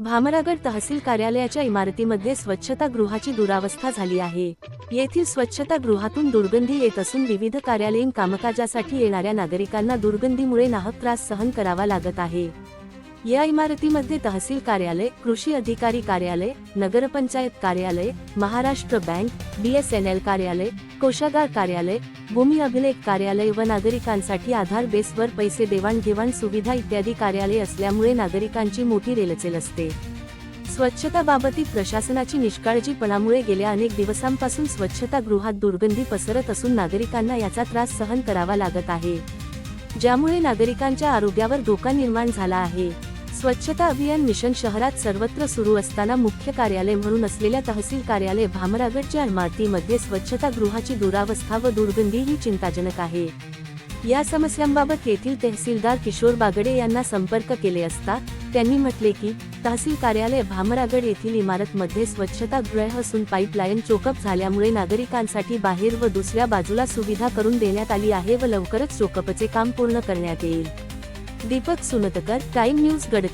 भामरागड तहसील कार्यालयाच्या इमारतीमध्ये स्वच्छता गृहाची दुरावस्था झाली आहे. येथील स्वच्छता गृहातून दुर्गंधी येत असून विविध कार्यालयीन कामकाजासाठी येणाऱ्या नागरिकांना दुर्गंधीमुळे नाहक त्रास सहन करावा लागत आहे. या इमारतीमध्ये तहसील कार्यालय कृषी अधिकारी कार्यालय नगरपंचायत कार्यालय महाराष्ट्र बँक बीएसएनएल कार्यालय कोषागार कार्यालय भूमी अभिलेख कार्यालय व नागरिकांसाठी आधार बेसवर पैसे देवाणघेवाण सुविधा इत्यादी कार्यालय असल्यामुळे नागरिकांची मोठी रेलचेल असते. स्वच्छताबाबतीत प्रशासनाची निष्काळजीपणामुळे गेल्या अनेक दिवसांपासून स्वच्छता गृहात दुर्गंधी पसरत असून नागरिकांना याचा त्रास सहन करावा लागत आहे. ज्यामुळे नागरिकांच्या आरोग्यावर धोका निर्माण झाला आहे. स्वच्छता अभियान मिशन शहरात सर्वत्र सुरू असताना मुख्य कार्यालय म्हणून असलेल्या तहसील कार्यालय भामरागडच्या इमारतीमध्ये स्वच्छता गृहाची दुरावस्था व दुर्गंधी ही चिंताजनक आहे. या समस्यांबाबत येथील तहसीलदार किशोर बागडे यांना संपर्क केले असता त्यांनी म्हटले की तहसील कार्यालय भामरागड येथील इमारतमध्ये स्वच्छता गृह असून पाईपलाईन चोकअप झाल्यामुळे नागरिकांसाठी बाहेर व दुसऱ्या बाजूला सुविधा करून देण्यात आली आहे व लवकरच चोकअपचे काम पूर्ण करण्यात येईल. दीपक सुनतकर टाइम न्यूज गड